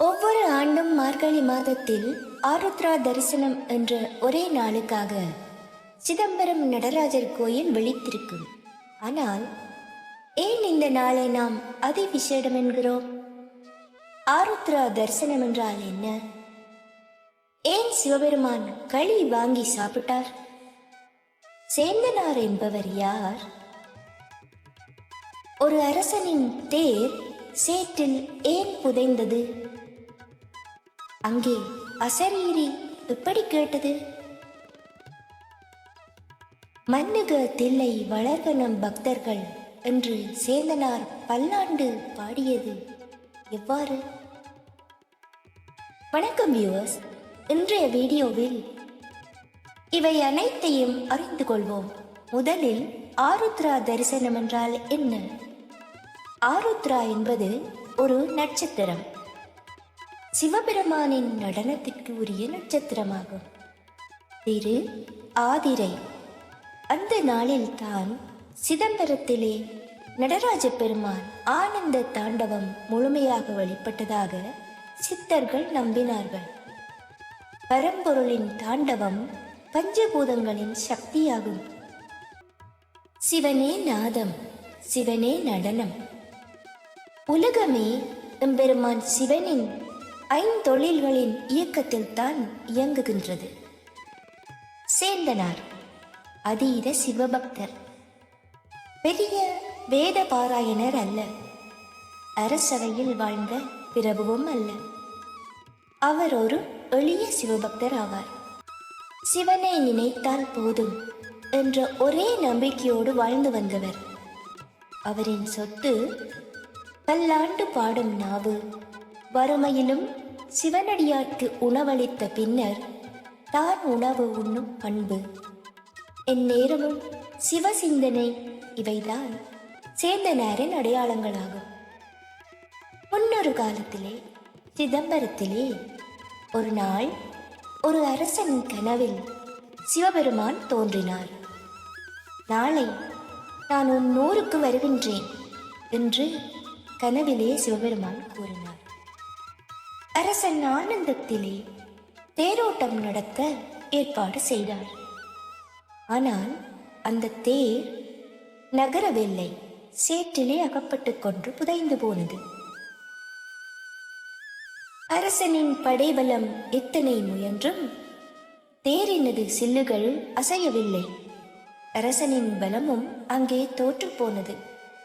ஒவ்வொரு ஆண்டும் மார்கழி மாதத்தில் ஆருத்ரா தரிசனம் என்ற ஒரே நாளுக்காக சிதம்பரம் நடராஜர் கோயில் விழித்திருக்கும். ஆனால் ஏன் இந்த நாளை நாம் அதி விசேடம் என்கிறோம்? ஆருத்ரா தரிசனம் என்றால் என்ன? ஏன் சிவபெருமான் களி வாங்கி சாப்பிட்டார்? சேந்தனார் என்பவர் யார்? ஒரு அரசனின் தேர் சேற்றில் ஏன் புதைந்தது? அங்கே அசரீரி எப்படி கேட்டது? மன்னுக தில்லை வளர்க நம் பக்தர்கள் என்று சேந்தனார் பல்லாண்டு பாடியது. எவ்வாறு? வணக்கம் வியூவர்ஸ் இன்றைய வீடியோவில் இவை அனைத்தையும் அறிந்து கொள்வோம். முதலில் ஆருத்ரா தரிசனம் என்றால் என்ன? ஆருத்ரா என்பது ஒரு நட்சத்திரம். சிவபெருமானின் நடனத்திற்கு உரிய நட்சத்திரமாகும். திரு ஆதிரை. அந்த நாளில் தான் சிதம்பரத்திலே நடராஜ பெருமான் ஆனந்த தாண்டவம் முழுமையாக வெளிப்பட்டதாக சித்தர்கள் நம்பினார்கள். பரம்பொருளின் தாண்டவம் பஞ்சபூதங்களின் சக்தியாகும். சிவனே நாதம் சிவனே நடனம். உலகமே எம்பெருமான் சிவனின் ஐந்தொழில்களின் இயக்கத்தில் தான் இயங்குகின்றது. சேந்தனார் அதீத சிவபக்தர். பெரிய வேத பாராயணர் அல்ல. அரசவையில் வாழ்ந்த பிரபுவும் அல்ல. அவர் ஒரு எளிய சிவபக்தர் ஆவார். சிவனை நினைத்தால் போதும் என்ற ஒரே நம்பிக்கையோடு வாழ்ந்து வந்தவர். அவரின் சொத்து பல்லாண்டு பாடும் நாவு வறுமையிலும் சிவனடியார்க்கு உணவளித்த பின்னர் தான் உணவு உண்ணும் பண்பு. என் நேரமும் சிவசிந்தனை இவைதான். சேந்தனாரின் அடையாளங்களாகும். முன்னொரு காலத்திலே சிதம்பரத்திலே ஒரு நாள் ஒரு அரசன் கனவில் சிவபெருமான் தோன்றினார். நாளை நான் உன் நூறுக்கு வருகின்றேன் என்று கனவிலே சிவபெருமான் கூறினார். அரசன் ஆனந்தத்திலே தேரோட்டம் நடத்த ஏற்பாடு செய்தார். ஆனால் அந்த தேர் நகரவில்லை சேற்றிலே அகப்பட்டுக் கொண்டு புதைந்து போனது. அரசனின் படைபலம் எத்தனை முயன்றும் தேரினது சில்லுகள் அசையவில்லை. அரசனின் பலமும் அங்கே தோற்றுப் போனது.